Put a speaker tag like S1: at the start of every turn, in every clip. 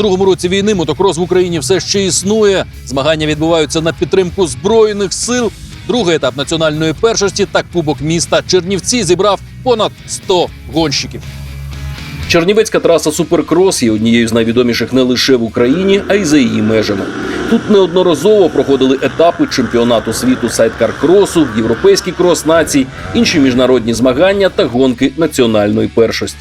S1: Другому році війни мотокрос в Україні все ще існує. Змагання відбуваються на підтримку збройних сил. Другий етап національної першості та Кубок міста Чернівці зібрав понад 100 гонщиків. Чернівецька траса Суперкрос є однією з найвідоміших не лише в Україні, а й за її межами. Тут неодноразово проходили етапи чемпіонату світу сайдкар-кросу, європейський крос націй, інші міжнародні змагання та гонки національної першості.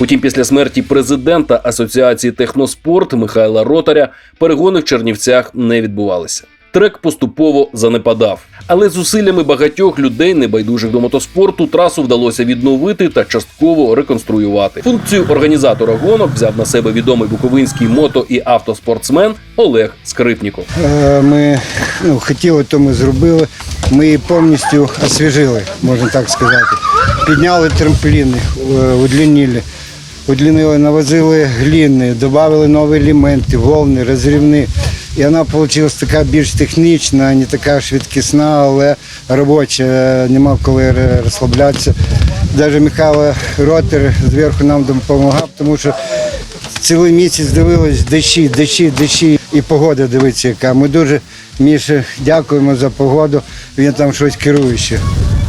S1: Утім, після смерті президента Асоціації техноспорт Михайла Ротаря перегони в Чернівцях не відбувалися. Трек поступово занепадав, але зусиллями багатьох людей, небайдужих до мотоспорту, трасу вдалося відновити та частково реконструювати. Функцію організатора гонок взяв на себе відомий буковинський мото і автоспортсмен Олег Скрипніков.
S2: Е, Ми ну, хотіли, то ми зробили. Ми її повністю освіжили, можна так сказати. Підняли трампліни, е, удлінили. Удлінили, навозили гліни, додали нові елементи, волни, розрівни. І вона вийшла така більш технічна, не така швидкісна, але робоча, нема коли розслаблятися. Навіть Михайло Ротер зверху нам допомагав, тому що цілий місяць дивились дощі, дощі, дощі і погода дивиться, яка. Ми дуже Міші дякуємо за погоду. Він там щось керує ще.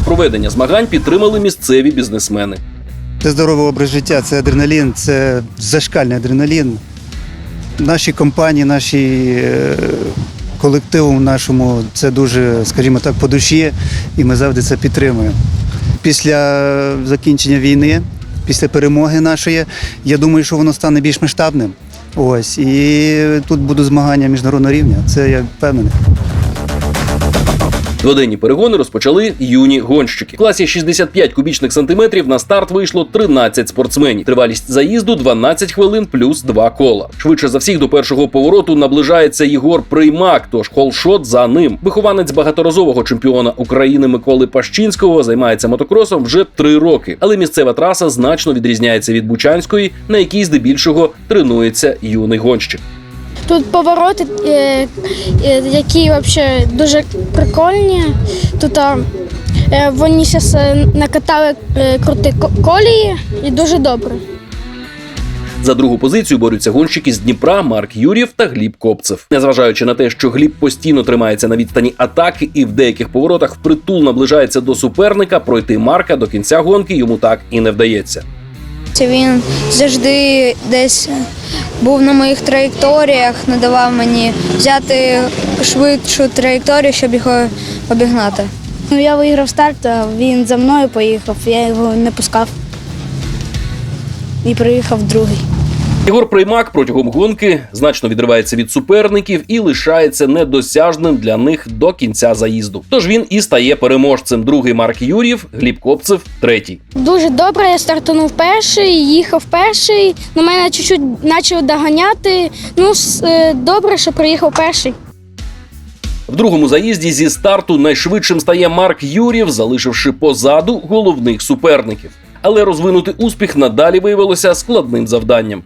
S1: Проведення змагань підтримали місцеві бізнесмени.
S3: Це здоровий образ життя, це адреналін, це зашкальний адреналін. Нашій компанії, нашій е, колективу нашому це дуже, скажімо так, по душі, і ми завжди це підтримуємо. Після закінчення війни, після перемоги нашої, я думаю, що воно стане більш масштабним. Ось і тут будуть змагання міжнародного рівня. Це я впевнений.
S1: Дводенні перегони розпочали юні гонщики. В класі 65 кубічних сантиметрів на старт вийшло 13 спортсменів. Тривалість заїзду 12 хвилин плюс 2 кола. Швидше за всіх до першого повороту наближається Єгор Приймак, тож холшот за ним. Вихованець багаторазового чемпіона України Миколи Пащинського займається мотокросом вже три роки. Але місцева траса значно відрізняється від Бучанської, на якій здебільшого тренується юний гонщик.
S4: Тут повороти, е, е, які взагалі дуже прикольні. Тут е, вони зараз накатали круті колії і дуже добре.
S1: За другу позицію борються гонщики з Дніпра Марк Юрєв та Гліб Копцев. Незважаючи на те, що Гліб постійно тримається на відстані атаки і в деяких поворотах впритул наближається до суперника, пройти Марка до кінця гонки йому так і не вдається.
S5: Він завжди десь був на моїх траєкторіях, надавав мені взяти швидшу траєкторію, щоб його обігнати.
S4: Ну, я виграв старт, а він за мною поїхав, я його не пускав. І приїхав другий.
S1: Ігор Приймак протягом гонки значно відривається від суперників і лишається недосяжним для них до кінця заїзду. Тож він і стає переможцем. Другий Марк Юрєв, Гліб Копцев, третій.
S4: Дуже добре, я стартанув перший, їхав перший. На мене чуть-чуть почали доганяти. Ну, е, добре, що приїхав перший.
S1: В другому заїзді зі старту найшвидшим стає Марк Юрєв, залишивши позаду головних суперників. Але розвинути успіх надалі виявилося складним завданням.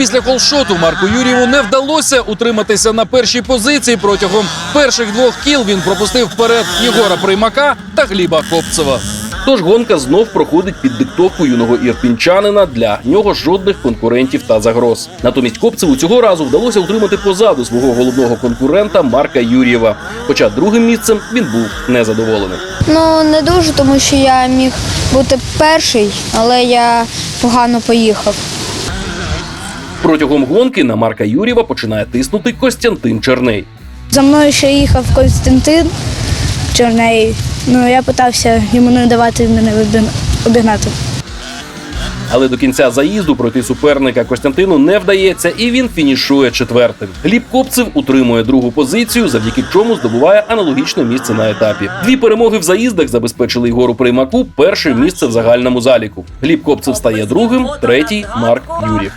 S1: Після холшоту Марку Юрєву не вдалося утриматися на першій позиції. Протягом перших двох кіл він пропустив вперед Єгора Приймака та Гліба Копцева. Тож гонка знов проходить під диктовку юного ірпінчанина. Для нього жодних конкурентів та загроз. Натомість Копцеву цього разу вдалося утримати позаду свого головного конкурента Марка Юрєва. Хоча другим місцем він був незадоволений.
S5: Ну не дуже, тому що я міг бути перший, але я погано поїхав.
S1: Протягом гонки на Марка Юрєва починає тиснути Костянтин Черней.
S4: За мною ще їхав Константин Чорней. Ну, я питався йому не давати мене обігнати.
S1: Але до кінця заїзду пройти суперника Костянтину не вдається, і він фінішує четвертим. Гліб Копцев утримує другу позицію, завдяки чому здобуває аналогічне місце на етапі. Дві перемоги в заїздах забезпечили Ігору Приймаку перше місце в загальному заліку. Гліб Копцев стає другим, третій Марк Юрєв.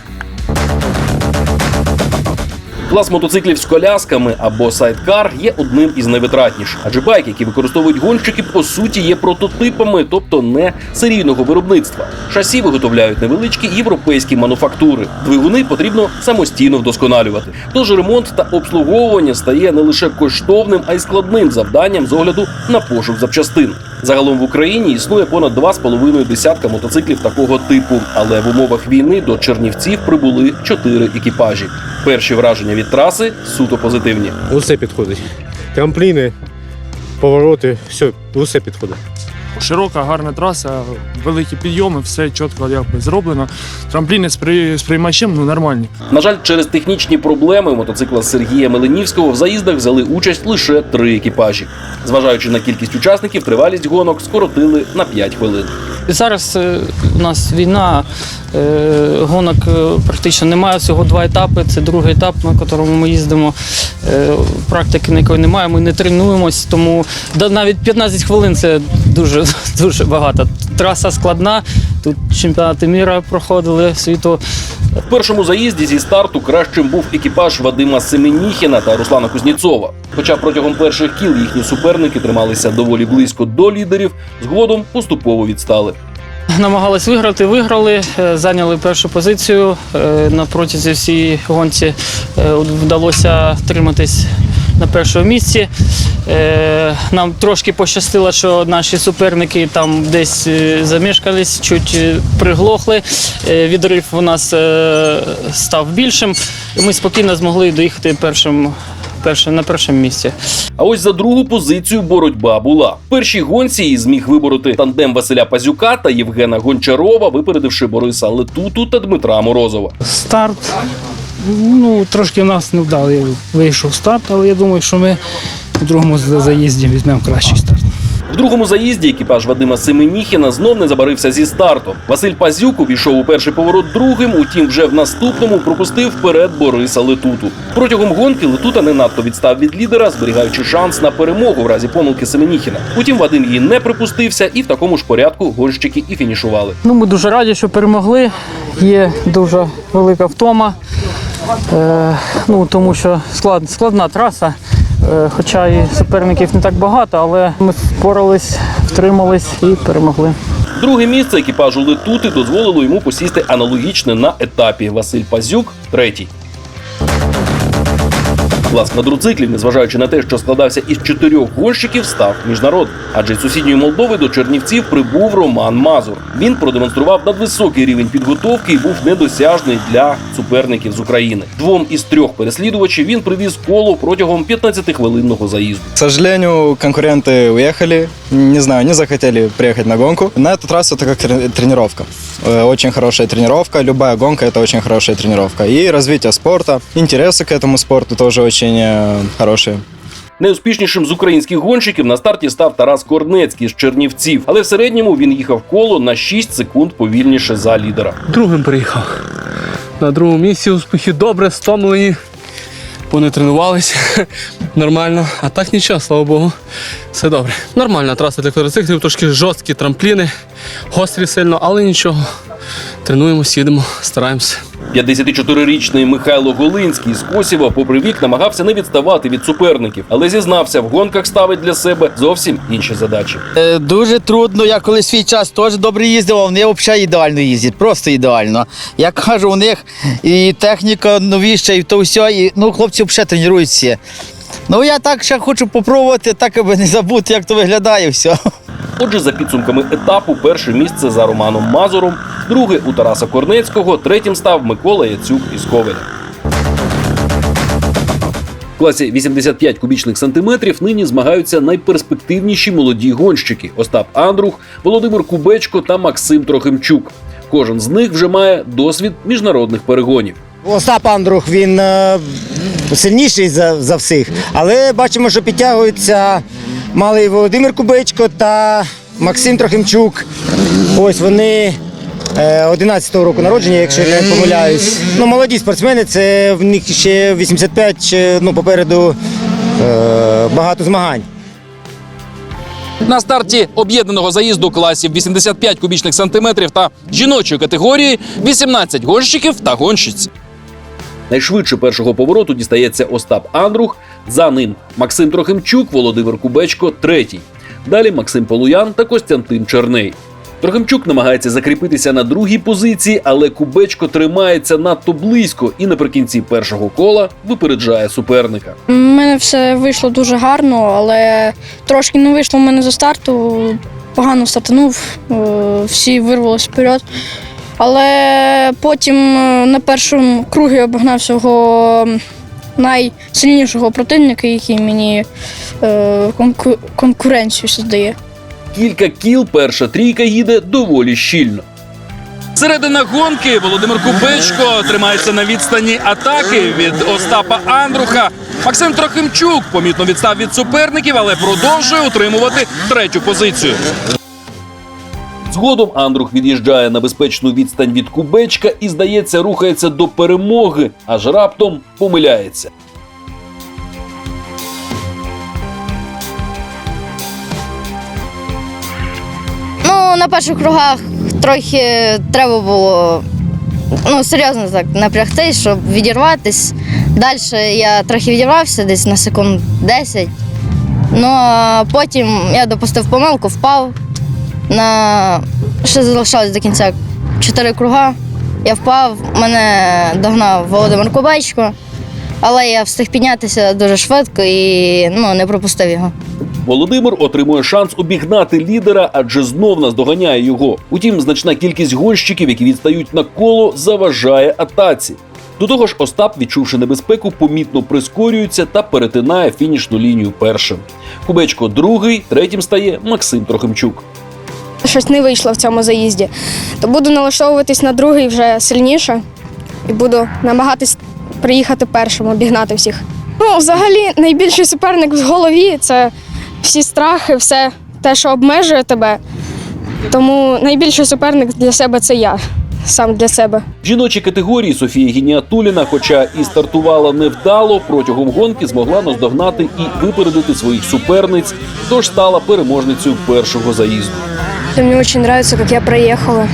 S1: Клас мотоциклів з колясками або сайдкар є одним із найвитратніших, адже байки, які використовують гонщики, по суті є прототипами, тобто не серійного виробництва. Шасі виготовляють невеличкі європейські мануфактури. Двигуни потрібно самостійно вдосконалювати. Тож ремонт та обслуговування стає не лише коштовним, а й складним завданням з огляду на пошук запчастин. Загалом в Україні існує понад 2,5 десятка мотоциклів такого типу, але в умовах війни до Чернівців прибули чотири екіпажі. Перші враження від траси суто позитивні.
S6: Усе підходить. Трампліни, повороти, все, усе підходить.
S7: Широка, гарна траса, великі підйоми, все чітко якби зроблено. Трампліни з, приймачем ну, нормальні.
S1: На жаль, через технічні проблеми мотоцикла Сергія Меленівського в заїздах взяли участь лише три екіпажі. Зважаючи на кількість учасників, тривалість гонок скоротили на 5 хвилин.
S8: Зараз е, у нас війна, е, гонок е, практично немає, всього два етапи. Це другий етап, на якому ми їздимо. Практики ніякої немає, ми не тренуємось, тому навіть 15 хвилин це дуже, дуже багато. Траса складна, тут чемпіонати міра проходили світу.
S1: В першому заїзді зі старту кращим був екіпаж Вадима Семеніхіна та Руслана Кузніцова. Хоча протягом перших кіл їхні суперники трималися доволі близько до лідерів, згодом поступово відстали.
S8: Намагались виграти, виграли, е, зайняли першу позицію. Е, На протязі всієї гонці е, вдалося триматись на першому місці. Е, Нам трошки пощастило, що наші суперники там десь е, замішкались, чуть е, приглохли. Відрив у нас став більшим. і Ми спокійно змогли доїхати першим, першим, на першому місці.
S1: А ось за другу позицію боротьба була. В першій гонці її зміг вибороти тандем Василя Пазюка та Євгена Гончарова, випередивши Бориса Летуту та Дмитра Морозова.
S9: Старт. Ну, трошки в нас невдалий вийшов старт, але я думаю, що ми в другому за- заїзді візьмемо кращий старт.
S1: В другому заїзді екіпаж Вадима Семеніхіна знов не забарився зі старту. Василь Пазюк увійшов у перший поворот другим, утім, вже в наступному пропустив вперед Бориса Летуту. Протягом гонки Летута не надто відстав від лідера, зберігаючи шанс на перемогу в разі помилки Семеніхіна. Утім, Вадим її не припустився, і в такому ж порядку гонщики і фінішували.
S8: Ну, ми дуже раді, що перемогли. Є дуже велика втома, е, ну, тому що склад, складна траса. Е, хоча і суперників не так багато, але ми впорались, втримались і перемогли.
S1: Друге місце екіпажу Летути дозволило йому посісти аналогічне на етапі. Василь Пазюк третій. Клас квадроциклів, незважаючи на те, що складався із чотирьох гонщиків, став міжнародним. Адже з сусідньої Молдови до Чернівців прибув Роман Мазур. Він продемонстрував надвисокий рівень підготовки і був недосяжний для суперників з України. Двом із трьох переслідувачів він привіз коло протягом 15-хвилинного заїзду.
S10: К сожалению, конкуренты уехали. Не знаю, не захотели приехать на гонку. На этот раз это как тре- тренировка. Э, Очень хорошая тренировка. Любая гонка – это очень хорошая тренировка. И развитие спорта, интересы к этому спорту тоже очень э, хорошие.
S1: Найуспішнішим з українських гонщиків на старті став Тарас Корнецький з Чернівців, але в середньому він їхав коло на 6 секунд повільніше за лідера.
S9: Другим приїхав. На другому місці успіхи добре, стомлені. Вони тренувалися нормально. А так нічого, слава Богу. Все добре. Нормальна траса для квадроциклів, трошки жорсткі трампліни, гострі сильно, але нічого. Тренуємося, їдемо, стараємося.
S1: 54-річний Михайло Голинський з Косєва, попри вік, намагався не відставати від суперників, але зізнався, в гонках ставить для себе зовсім інші задачі.
S11: Е, Дуже трудно. Я коли свій час теж добре їздив, а вони взагалі ідеально їздять, просто ідеально. Я кажу, у них і техніка новіша, і то все, і ну, хлопці взагалі тренуються. Ну я так ще хочу попробувати, так аби не забути, як то виглядає все.
S1: Отже, за підсумками етапу, перше місце за Романом Мазуром, друге у Тараса Корнецького, третім став Микола Яцюк із Ковеля. В класі 85 кубічних сантиметрів нині змагаються найперспективніші молоді гонщики Остап Андрух, Володимир Кубечко та Максим Трохимчук. Кожен з них вже має досвід міжнародних перегонів.
S2: Остап Андрух він е, сильніший за, за всіх, але бачимо, що підтягуються малий Володимир Кубичко та Максим Трохимчук. Ось вони е, 11-го року народження, якщо я не помиляюсь. Ну, молоді спортсмени, це в них ще 85, ну, попереду е, багато змагань.
S5: На старті об'єднаного заїзду класів 85 кубічних сантиметрів та жіночої категорії 18 гонщиків та гонщиць.
S1: Найшвидше першого повороту дістається Остап Андрух. За ним Максим Трохимчук, Володимир Кубечко, третій. Далі Максим Полуян та Костянтин Черней. Трохимчук намагається закріпитися на другій позиції, але Кубечко тримається надто близько і наприкінці першого кола випереджає суперника.
S4: У мене все вийшло дуже гарно, але трошки не вийшло в мене за старту. погано стартанув, е, всі вирвалися вперед. Але потім е, на першому кругі обігнав свого найсильнішого противника, який мені е, конку- конкуренцію создає.
S1: Кілька кіл перша трійка їде доволі щільно.
S5: Середина гонки Володимир Кубечко тримається на відстані атаки від Остапа Андруха. Максим Трохимчук помітно відстав від суперників, але продовжує утримувати третю позицію.
S1: Згодом Андрух від'їжджає на безпечну відстань від кубечка і, здається, рухається до перемоги, аж раптом помиляється.
S12: Ну, на перших кругах трохи треба було ну, серйозно так напрягтись, щоб відірватись. Далі я трохи відірвався десь на секунд 10. Ну а потім я допустив помилку, впав. На... Ще залишалось до кінця 4 круга. Я впав, мене догнав Володимир Кубечко, але я встиг піднятися дуже швидко і ну, не пропустив його.
S1: Володимир отримує шанс обігнати лідера, адже знов наздоганяє його. Утім, значна кількість гонщиків, які відстають на коло, заважає атаці. До того ж, Остап, відчувши небезпеку, помітно прискорюється та перетинає фінішну лінію першим. Кубечко другий, третім стає Максим Трохимчук.
S4: Щось не вийшло в цьому заїзді, то буду налаштовуватись на другий вже сильніше і буду намагатись приїхати першим, обігнати всіх. Ну, взагалі, найбільший суперник в голові це всі страхи, все те, що обмежує тебе. Тому найбільший суперник для себе це я, сам для себе.
S1: В жіночій категорії Софія Гініатуліна, хоча і стартувала невдало, протягом гонки змогла наздогнати і випередити своїх суперниць, тож стала переможницею першого заїзду.
S4: Мне очень нравится, как я проехала.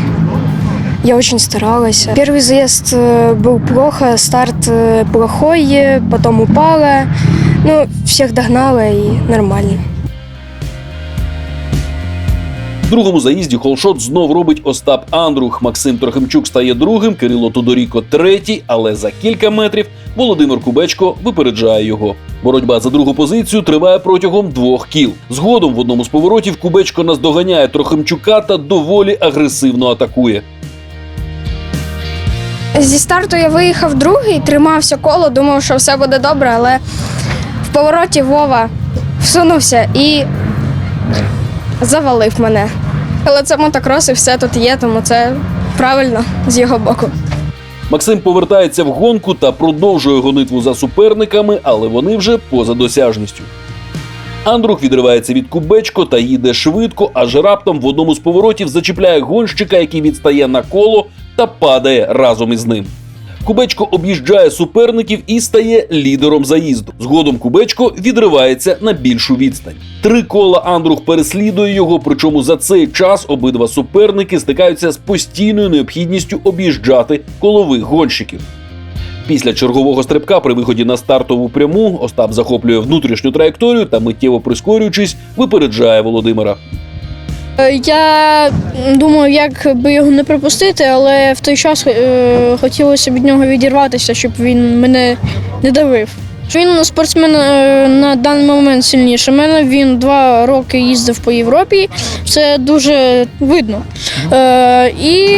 S4: Я очень старалась. Первый заезд э, был плохо, старт э, плохой, э, потом упала. Ну, всех догнала и нормально.
S1: В другому заїзді холшот знов робить Остап Андрух. Максим Трохимчук стає другим, Кирило Тодоріко третій, але за кілька метрів Володимир Кубечко випереджає його. Боротьба за другу позицію триває протягом двох кіл. Згодом в одному з поворотів Кубечко наздоганяє Трохимчука та доволі агресивно атакує.
S4: Зі старту я виїхав другий, тримався коло, думав, що все буде добре, але в повороті Вова всунувся і завалив мене. Але це мотокрос і все тут є, тому це правильно з його боку.
S1: Максим повертається в гонку та продовжує гонитву за суперниками, але вони вже поза досяжністю. Андрух відривається від Кубечко та їде швидко, аж раптом в одному з поворотів зачіпляє гонщика, який відстає на коло та падає разом із ним. Кубечко об'їжджає суперників і стає лідером заїзду. Згодом Кубечко відривається на більшу відстань. Три кола Андрух переслідує його, причому за цей час обидва суперники стикаються з постійною необхідністю об'їжджати колових гонщиків. Після чергового стрибка при виході на стартову пряму Остап захоплює внутрішню траєкторію та миттєво прискорюючись, випереджає Володимира.
S4: Е, Я думав, як би його не пропустити, але в той час е, хотілося від нього відірватися, щоб він мене не давив. Він спортсмен е, на даний момент сильніше мене. Він два роки їздив по Європі. Це дуже видно. Е, і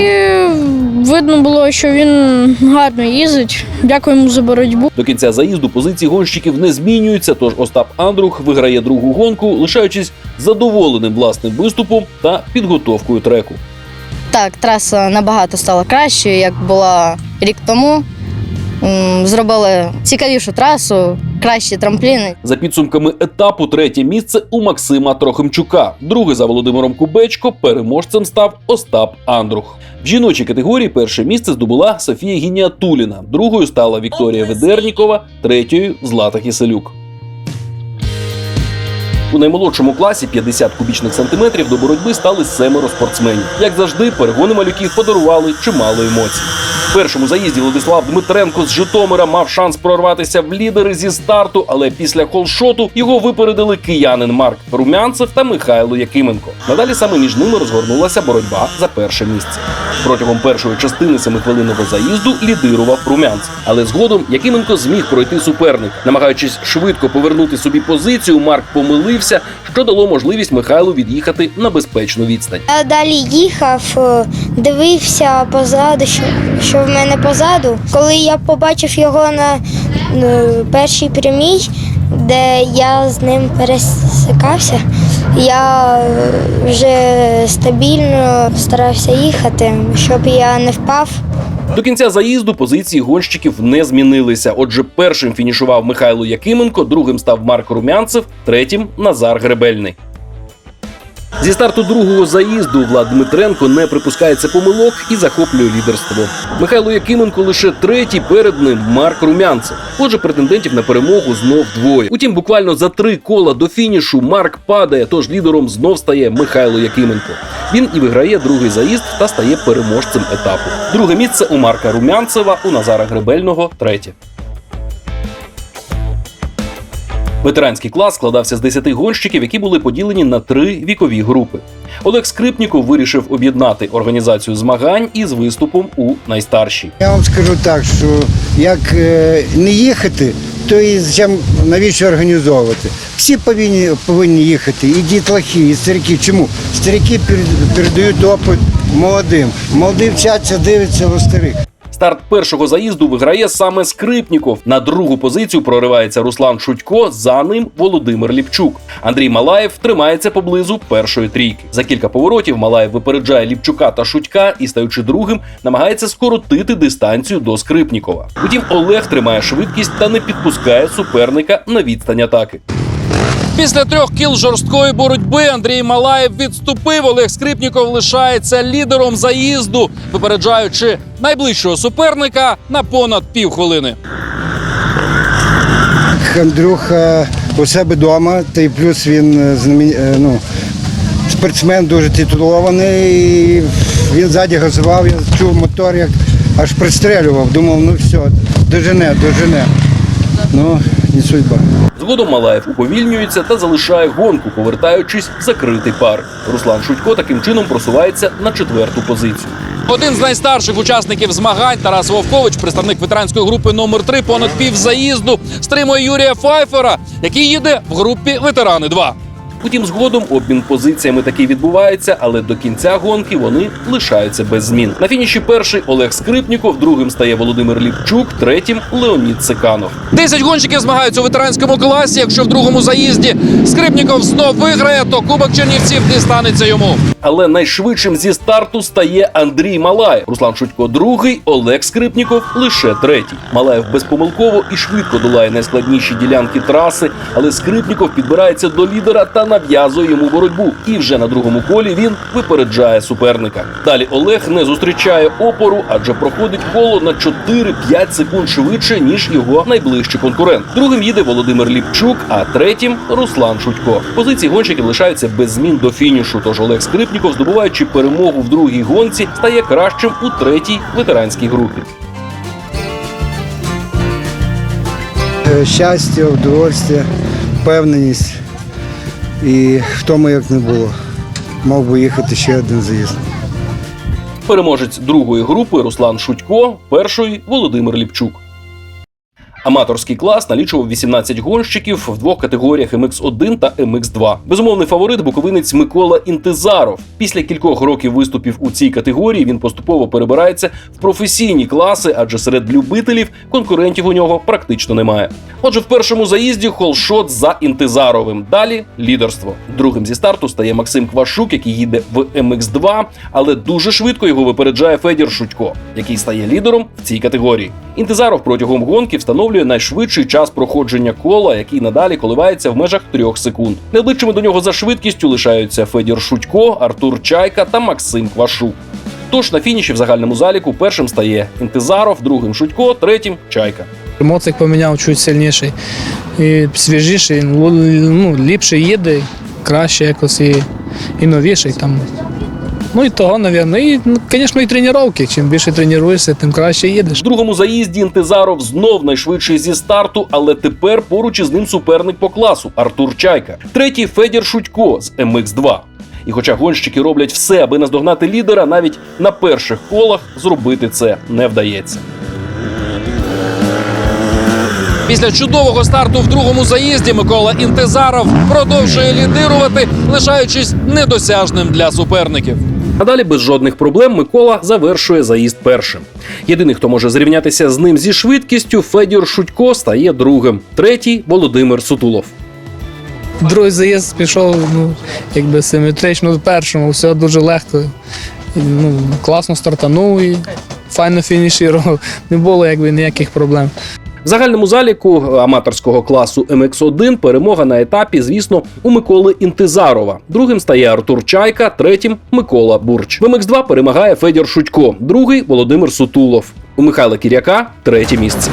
S4: видно було, що він гарно їздить. Дякую йому за боротьбу.
S1: До кінця заїзду позиції гонщиків не змінюються, тож Остап Андрух виграє другу гонку, лишаючись задоволеним власним виступом та підготовкою треку.
S12: Так, траса набагато стала кращою, як була рік тому. Зробили цікавішу трасу, кращі трампліни.
S1: За підсумками етапу, третє місце у Максима Трохимчука. Друге за Володимиром Кубечко переможцем став Остап Андрух. В жіночій категорії перше місце здобула Софія Гініатуліна, другою стала Вікторія Ведернікова, третьою Злата Киселюк. У наймолодшому класі 50 кубічних сантиметрів до боротьби стали семеро спортсменів. Як завжди, перегони малюків подарували чимало емоцій. В першому заїзді Владислав Дмитренко з Житомира мав шанс прорватися в лідери зі старту, але після холшоту його випередили киянин Марк Румянцев та Михайло Якименко. Надалі саме між ними розгорнулася боротьба за перше місце. Протягом першої частини семихвилинного заїзду лідирував Румянцев. Але згодом Якименко зміг пройти суперник. Намагаючись швидко повернути собі позицію, Марк помилився, що дало можливість Михайлу від'їхати на безпечну відстань.
S4: Я далі їхав, е, дивився позаду, що, що в мене позаду. Коли я побачив його на е, першій прямій, де я з ним пересикався, я е, вже стабільно старався їхати, щоб я не впав.
S1: До кінця заїзду позиції гонщиків не змінилися. Отже, першим фінішував Михайло Якименко, другим став Марк Румянцев, третім Назар Гребельний. Зі старту другого заїзду Влад Дмитренко не припускається помилок і захоплює лідерство. Михайло Якименко лише третій перед ним Марк Румянцев. Отже, претендентів на перемогу знов двоє. Утім, буквально за три кола до фінішу Марк падає, тож лідером знов стає Михайло Якименко. Він і виграє другий заїзд та стає переможцем етапу. Друге місце у Марка Румянцева, у Назара Гребельного третє. Ветеранський клас складався з 10 гонщиків, які були поділені на три вікові групи. Олег Скрипніков вирішив об'єднати організацію змагань із виступом у найстаршій.
S2: Я вам скажу так, що як е, не їхати, то і зачем, навіщо організовувати? Всі повинні, повинні їхати, і дітлахи, і старики. Чому? Старики перед- передають опит молодим. Молоді вчаться, дивляться у старих.
S1: Старт першого заїзду виграє саме Скрипніков. На другу позицію проривається Руслан Шутько. За ним Володимир Ліпчук. Андрій Малаєв тримається поблизу першої трійки. За кілька поворотів Малаєв випереджає Ліпчука та Шутька і, стаючи другим, намагається скоротити дистанцію до Скрипнікова. Утім, Олег тримає швидкість та не підпускає суперника на відстань атаки.
S5: Після трьох кіл жорсткої боротьби Андрій Малаєв відступив. Олег Скрипніков лишається лідером заїзду, випереджаючи найближчого суперника на понад півхвилини.
S2: Андрюха у себе вдома, та й плюс він е, е, ну, спортсмен дуже титулований. Він ззаді газував, я чув мотор, як аж пристрелював. Думав, ну все, дожене, дожене. Ну, не судьба.
S1: Згодом Малаєв уповільнюється та залишає гонку, повертаючись в закритий парк. Руслан Шутько таким чином просувається на четверту позицію.
S5: Один з найстарших учасників змагань Тарас Вовкович, представник ветеранської групи номер 3 понад пів заїзду, стримує Юрія Файфера, який їде в групі ветерани 2
S1: Утім, згодом обмін позиціями таки відбувається, але до кінця гонки вони лишаються без змін. На фініші перший Олег Скрипніков, другим стає Володимир Ліпчук, третім Леонід Циканов.
S5: Десять гонщиків змагаються у ветеранському класі. Якщо в другому заїзді Скрипніков знов виграє, то Кубок Чернівців дістанеться йому.
S1: Але найшвидшим зі старту стає Андрій Малаєв. Руслан Шутько другий, Олег Скрипніков лише третій. Малаєв безпомилково і швидко долає найскладніші ділянки траси, але Скрипніков підбирається до лідера та нав'язує йому боротьбу. І вже на другому колі він випереджає суперника. Далі Олег не зустрічає опору, адже проходить коло на 4-5 секунд швидше ніж його найближчий конкурент. Другим їде Володимир Ліпчук, а третім Руслан Шутько. Позиції гонщиків лишаються без змін до фінішу. Тож Олег Скрипніков, здобуваючи перемогу в другій гонці, стає кращим у третій ветеранській групі.
S2: Щастя, удовольствие, впевненість. І в тому як не було. Мав би їхати ще один заїзд.
S1: Переможець другої групи Руслан Шутько, першої Володимир Ліпчук. Аматорський клас налічував 18 гонщиків в двох категоріях MX1 та MX2. Безумовний фаворит буковинець Микола Інтезаров. Після кількох років виступів у цій категорії він поступово перебирається в професійні класи, адже серед любителів конкурентів у нього практично немає. Отже, в першому заїзді холшот за Інтезаровим. Далі лідерство. Другим зі старту стає Максим Квашук, який їде в MX2, але дуже швидко його випереджає Федір Шутько, який стає лідером в цій категорії. Інтезаров протягом гонки встановлює найшвидший час проходження кола, який надалі коливається в межах трьох секунд. Найближчими до нього за швидкістю лишаються Федір Шутько, Артур Чайка та Максим Квашук. Тож на фініші в загальному заліку першим стає Інтезаров, другим Шутько, третім Чайка.
S13: Моцик поміняв чуть сильніший і свіжіший, ну, ліпше їде, краще якось і, і новіший там. Ну і того, мабуть. І, ну, звісно, і тренування. Чим більше тренуєшся, тим краще їдеш.
S1: В другому заїзді Інтезаров знов найшвидший зі старту, але тепер поруч із ним суперник по класу Артур Чайка. Третій Федір Шутько з MX2. І хоча гонщики роблять все, аби наздогнати лідера, навіть на перших колах зробити це не вдається.
S5: Після чудового старту в другому заїзді Микола Інтезаров продовжує лідирувати, лишаючись недосяжним для суперників.
S1: А далі без жодних проблем Микола завершує заїзд першим. Єдиний, хто може зрівнятися з ним зі швидкістю, Федір Шутько стає другим. Третій Володимир Сутулов.
S13: Другий заїзд пішов, ну, якби симетрично до першому, все дуже легко. Ну, класно стартанув і файно фінішував. Не було якби ніяких проблем.
S1: В загальному заліку аматорського класу МХ1 перемога на етапі, звісно, у Миколи Інтизарова. Другим стає Артур Чайка, третім Микола Бурч. В МХ2 перемагає Федір Шутько, другий Володимир Сутулов. У Михайла Кіряка третє місце.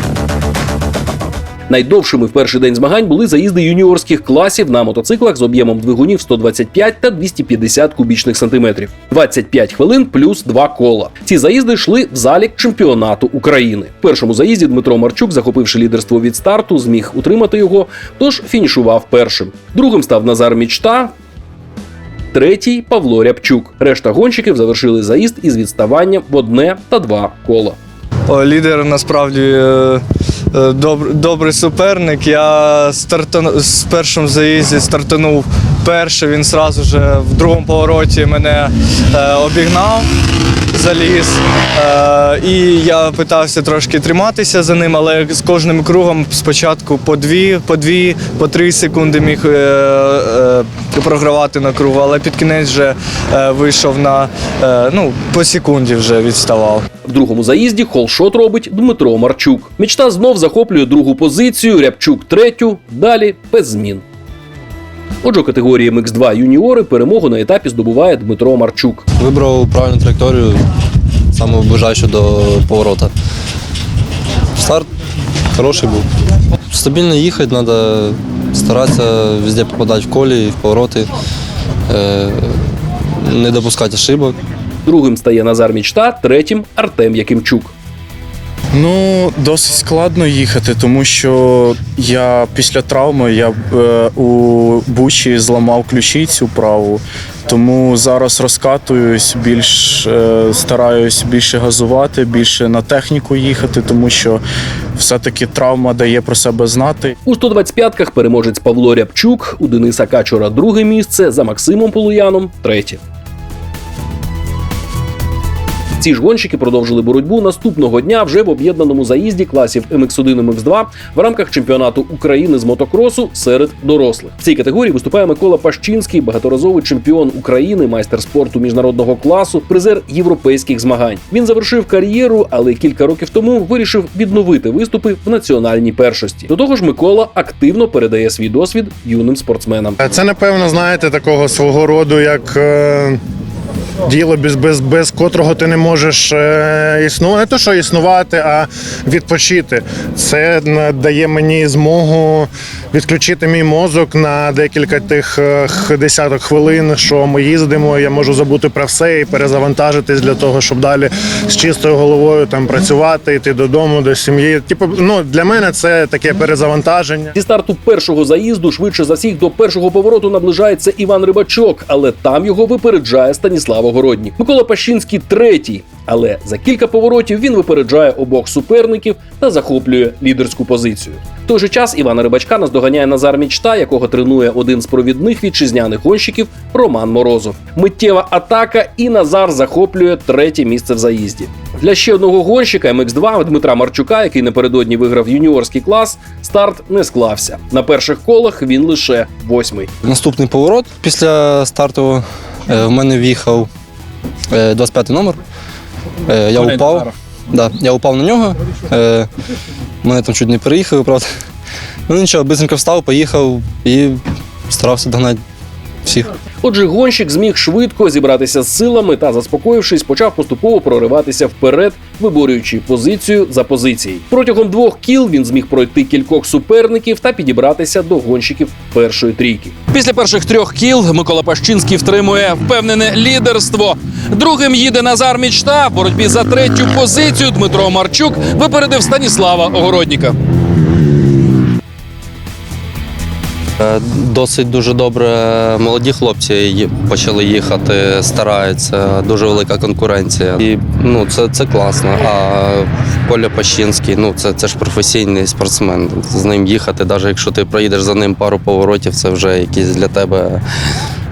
S1: Найдовшими в перший день змагань були заїзди юніорських класів на мотоциклах з об'ємом двигунів 125 та 250 кубічних сантиметрів. 25 хвилин плюс 2 кола. Ці заїзди йшли в залік чемпіонату України. В першому заїзді Дмитро Марчук, захопивши лідерство від старту, зміг утримати його, тож фінішував першим. Другим став Назар Мічта. Третій Павло Рябчук. Решта гонщиків завершили заїзд із відставанням в одне та два кола.
S10: Лідер насправді е, е, добрий суперник. Я з першим заїзді стартанув перший. Він одразу же в другому повороті мене е, обігнав, заліз. Е, і я питався трошки триматися за ним, але з кожним кругом спочатку по дві, по дві, по три секунди міг е, е, програвати на кругу, але під кінець вже е, вийшов на е, ну, по секунді вже відставав.
S1: В другому заїзді холшот робить Дмитро Марчук. Мічта знов захоплює другу позицію, Рябчук третю, далі без змін. Отже, у категорії MX2 юніори перемогу на етапі здобуває Дмитро Марчук.
S10: Вибрав правильну траєкторію, саме ближайшу до поворота. Старт хороший був. Стабільно їхати, треба старатися везде попадати в колі, в повороти, е, не допускати ошибок.
S1: Другим стає Назар Мічта, третім Артем Якимчук.
S14: Ну, досить складно їхати, тому що я після травми я е, у Бучі зламав ключицю праву, тому зараз розкатуюсь, більш е, стараюсь більше газувати, більше на техніку їхати, тому що все-таки травма дає про себе знати.
S1: У 125-ках переможець Павло Рябчук, у Дениса Качура друге місце, за Максимом Полуяном третє. Ці ж гонщики продовжили боротьбу наступного дня вже в об'єднаному заїзді класів MX1 MX2 в рамках чемпіонату України з мотокросу серед дорослих. В цій категорії виступає Микола Пащинський, багаторазовий чемпіон України, майстер спорту міжнародного класу, призер європейських змагань. Він завершив кар'єру, але кілька років тому вирішив відновити виступи в національній першості. До того ж, Микола активно передає свій досвід юним спортсменам.
S15: Це, напевно, знаєте, такого свого роду, як е, діло, без, без, без котрого ти не можеш е, існувати. Не то, що існувати, а відпочити. Це дає мені змогу відключити мій мозок на декілька тих е, десяток хвилин, що ми їздимо. Я можу забути про все і перезавантажитись для того, щоб далі з чистою головою там працювати, йти додому, до сім'ї. Типу, ну для мене це таке перезавантаження.
S1: Зі старту першого заїзду швидше за всіх до першого повороту наближається Іван Рибачок, але там його випереджає Станіслав Огороднік. Микола Пащинський третій. Але за кілька поворотів він випереджає обох суперників та захоплює лідерську позицію. В той же час Івана Рибачка наздоганяє Назар Мічта, якого тренує один з провідних вітчизняних гонщиків Роман Морозов. Миттєва атака, і Назар захоплює третє місце в заїзді. Для ще одного гонщика MX2 Дмитра Марчука, який напередодні виграв юніорський клас, старт не склався. На перших колах він лише восьмий.
S10: Наступний поворот після старту е, в мене в'їхав 25 номер. Е, Я упав. Да, я упав на нього. Е, Мене там чуть не переїхали, правда. Ну нічого, бисенько встав, поїхав і старався догнати всіх.
S1: Отже, гонщик зміг швидко зібратися з силами та, заспокоївшись, почав поступово прориватися вперед, виборюючи позицію за позицією. Протягом двох кіл він зміг пройти кількох суперників та підібратися до гонщиків першої трійки.
S5: Після перших трьох кіл Микола Пащинський втримує впевнене лідерство. Другим їде Назар Мічта. В боротьбі за третю позицію Дмитро Марчук випередив Станіслава Огородніка.
S16: Досить дуже добре. Молоді хлопці почали їхати, стараються. Дуже велика конкуренція. І ну це, це класно. А Коля Пащинський, ну це, це ж професійний спортсмен. З ним їхати, навіть якщо ти проїдеш за ним пару поворотів, це вже якийсь для тебе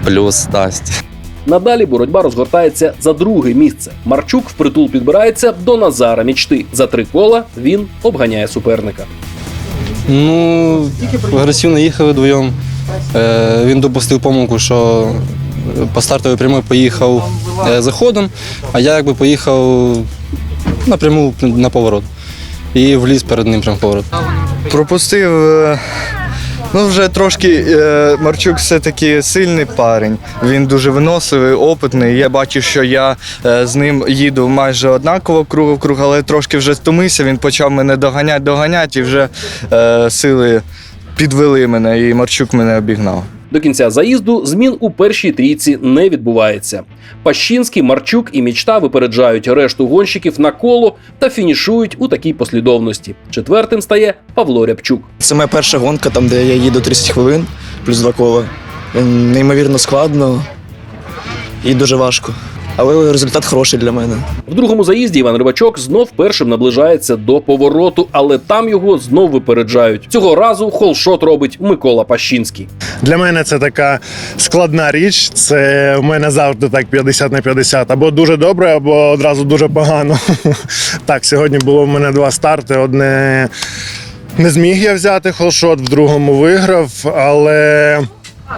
S16: плюс дасть.
S1: Надалі боротьба розгортається за друге місце. Марчук впритул підбирається до Назара Мічти. За три кола він обганяє суперника.
S16: Ну, агресивно їхали вдвоєм. Е, він допустив помилку, що по стартовій прямій поїхав е, заходом, а я якби поїхав напряму на поворот. І вліз перед ним прям в поворот.
S17: Пропустив. е, Ну, вже трошки е, Марчук все-таки сильний парень. Він дуже виносливий, опитний. Я бачу, що я е, з ним їду майже однаково круг в круг, але трошки вже стомився. Він почав мене доганяти, доганяти, і вже е, сили підвели мене, і Марчук мене обігнав.
S1: До кінця заїзду змін у першій трійці не відбувається. Пащинський, Марчук і Мічта випереджають решту гонщиків на коло та фінішують у такій послідовності. Четвертим стає Павло Рябчук.
S18: Це моя перша гонка, там, де я їду 30 хвилин, плюс два кола. Неймовірно складно і дуже важко. Але результат хороший для мене.
S1: В другому заїзді Іван Рибачок знов першим наближається до повороту, але там його знов випереджають. Цього разу холшот робить Микола Пащинський.
S15: Для мене це така складна річ. Це в мене завжди так 50 на 50. Або дуже добре, або одразу дуже погано. Так, сьогодні було в мене два старти. Одне не зміг я взяти холшот, в другому виграв. Але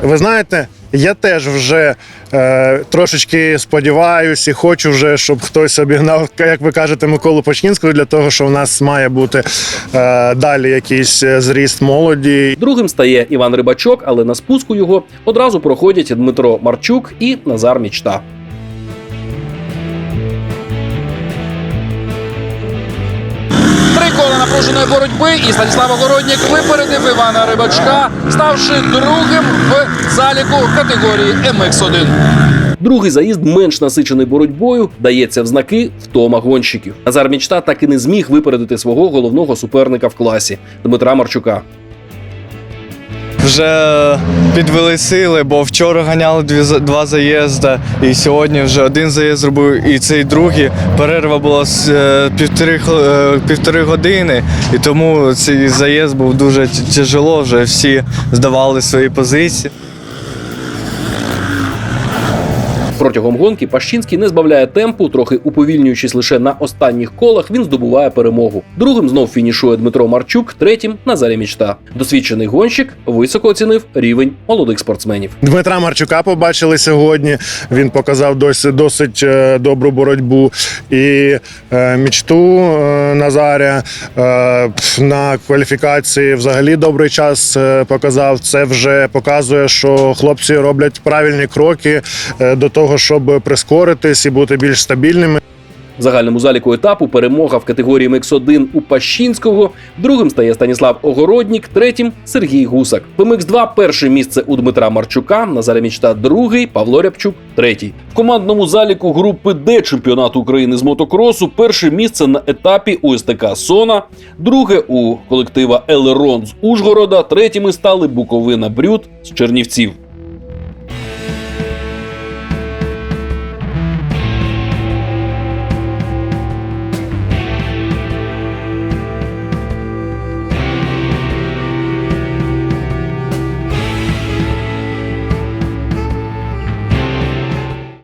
S15: ви знаєте, я теж вже е, трошечки сподіваюся і хочу вже, щоб хтось обігнав, як ви кажете, Миколу Почнінського, для того, що в нас має бути е, далі якийсь е, зріст молоді.
S1: Другим стає Іван Рибачок, але на спуску його одразу проходять Дмитро Марчук і Назар Мічта.
S5: Напруженої боротьби, і Станіслав Огороднік випередив Івана Рибачка, ставши другим в заліку категорії мх 1
S1: Другий заїзд менш насичений боротьбою дається в знаки втома гонщиків. Назар Мічта так і не зміг випередити свого головного суперника в класі Дмитра Марчука.
S17: Вже підвели сили, бо вчора ганяли дві, два заїзди, і сьогодні вже один заїзд зробив, і цей другий. Перерва була з е, півтори, е, півтори години, і тому цей заїзд був дуже тяжело, вже всі здавали свої позиції.
S1: Протягом гонки Пащинський не збавляє темпу, трохи уповільнюючись лише на останніх колах, він здобуває перемогу. Другим знов фінішує Дмитро Марчук, третім Назарі Мічта. Досвідчений гонщик високо оцінив рівень молодих спортсменів.
S15: Дмитра Марчука побачили сьогодні. Він показав досить, досить е, добру боротьбу. І е, мічту е, Назаря е, на кваліфікації взагалі добрий час е, показав. Це вже показує, що хлопці роблять правильні кроки е, до того, щоб прискоритись і бути більш стабільними.
S1: В загальному заліку етапу перемога в категорії МX1 у Пащинського. Другим стає Станіслав Огороднік, третім Сергій Гусак. В МX2 перше місце у Дмитра Марчука, Назаря Мічта другий, Павло Рябчук третій. В командному заліку групи Д чемпіонату України з мотокросу перше місце на етапі у СТК Сона, друге у колектива Елерон з Ужгорода, третіми стали Буковина Брюд з Чернівців.